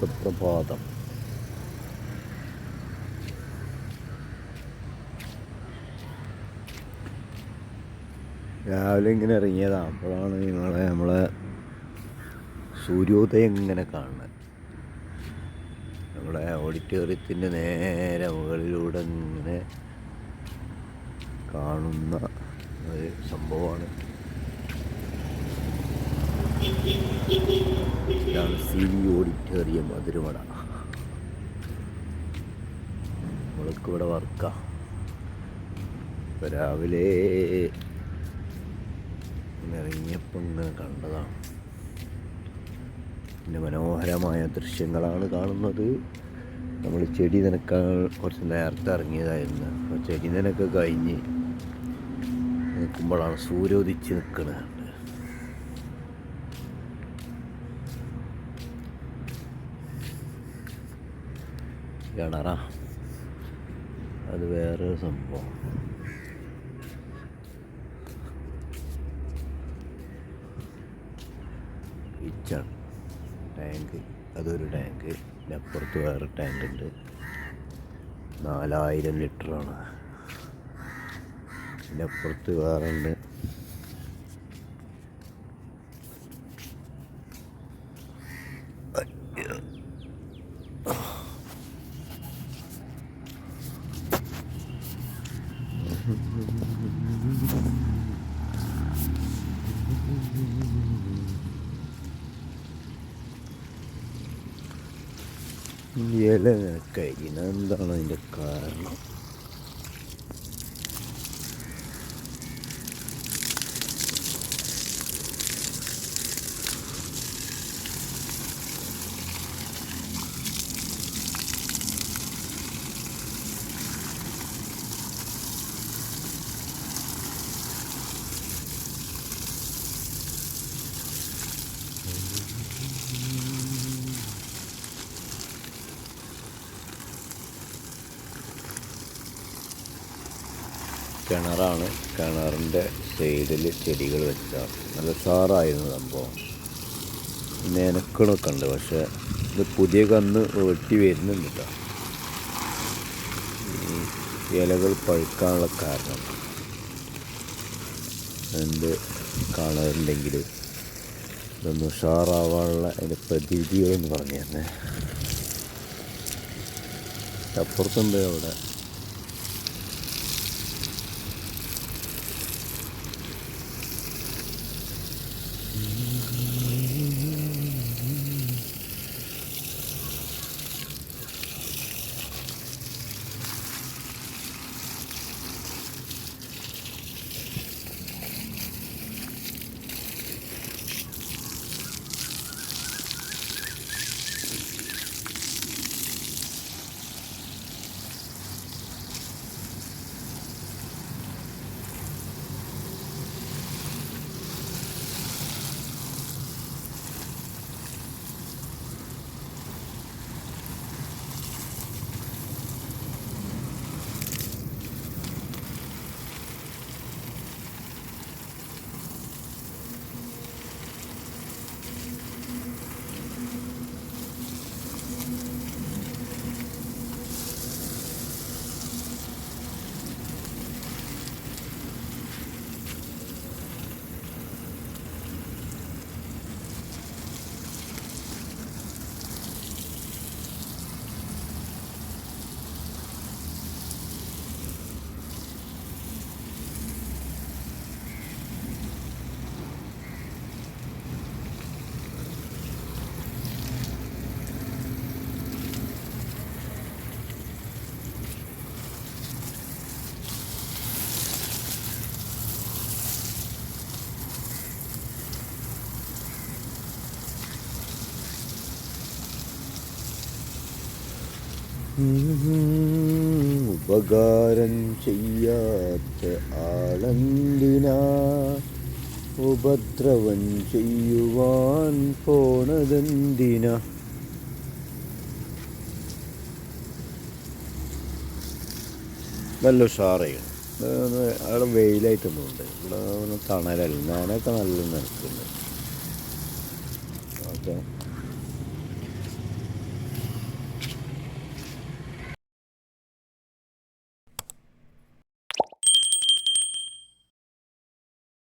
സുപ്രഭാതം. രാവിലെ ഇങ്ങനെ ഇറങ്ങിയതാണ് അപ്പോഴാണ് നിങ്ങളെ നമ്മളെ സൂര്യോദയം ഇങ്ങനെ കാണുന്നത് നമ്മളെ ഓഡിറ്റോറിയത്തിന്റെ നേരെ മുകളിലൂടെ ഇങ്ങനെ കാണുന്ന ഒരു സംഭവമാണ്. ഇതാണ് സി വി ഓഡിറ്റോറിയം അതിരുമട നമ്മൾക്ക് രാവിലെ ഇറങ്ങിയപ്പോൾ ഇങ്ങനെ കണ്ടതാണ്. പിന്നെ മനോഹരമായ ദൃശ്യങ്ങളാണ് കാണുന്നത്. നമ്മൾ ചെടി നനക്കാൻ കുറച്ച് നേരത്തെ ഇറങ്ങിയതായിരുന്നു. അപ്പോൾ ചെടി നനക്ക് കഴിഞ്ഞ് നിൽക്കുമ്പോഴാണ് സൂര്യോദിച്ച് നിൽക്കുന്നത് കിണറ. അത് വേറൊരു സംഭവം. കിച്ചൺ ടാങ്ക് അതൊരു ടാങ്ക്. അപ്പുറത്ത് വേറെ ടാങ്ക് ഉണ്ട്. നാലായിരം ലിറ്ററാണ്. പിന്നെ അപ്പുറത്ത് വേറെ ഉണ്ട്. ഇല കരിന എന്താണ് അതിന്റെ കാരണം കിണറാണ്. കിണറിന്റെ സൈഡിൽ ചെടികൾ വെച്ചതാണ് നല്ല സാറായിരുന്നു സംഭവം. പിന്നെ ഉണ്ട് പക്ഷേ ഇത് പുതിയ കന്ന് വെട്ടി വരുന്നുണ്ട് കേട്ടോ ഇലകൾ പഴുക്കാനുള്ള കാരണം. എന്ത് കാണാറുണ്ടെങ്കിൽ ഇതൊന്ന് ഉഷാറാവാനുള്ള അതിന്റെ പ്രതിവിധികളെന്ന് പറഞ്ഞു തന്നെ അപ്പുറത്തുണ്ട് അവിടെ. ഉപകാരം ചെയ്യാത്ത ആളെന്തിനാ? ഉപദ്രവം ചെയ്യുവാൻ പോണതെന്തിനാ? നല്ല ഉഷാറാണ് അവിടെ വെയിലായിട്ടൊന്നുമുണ്ട് ഇവിടെ തണലല്ല? ഞാനൊക്കെ നല്ല നിൽക്കുന്നുണ്ട്. ഓക്കെ.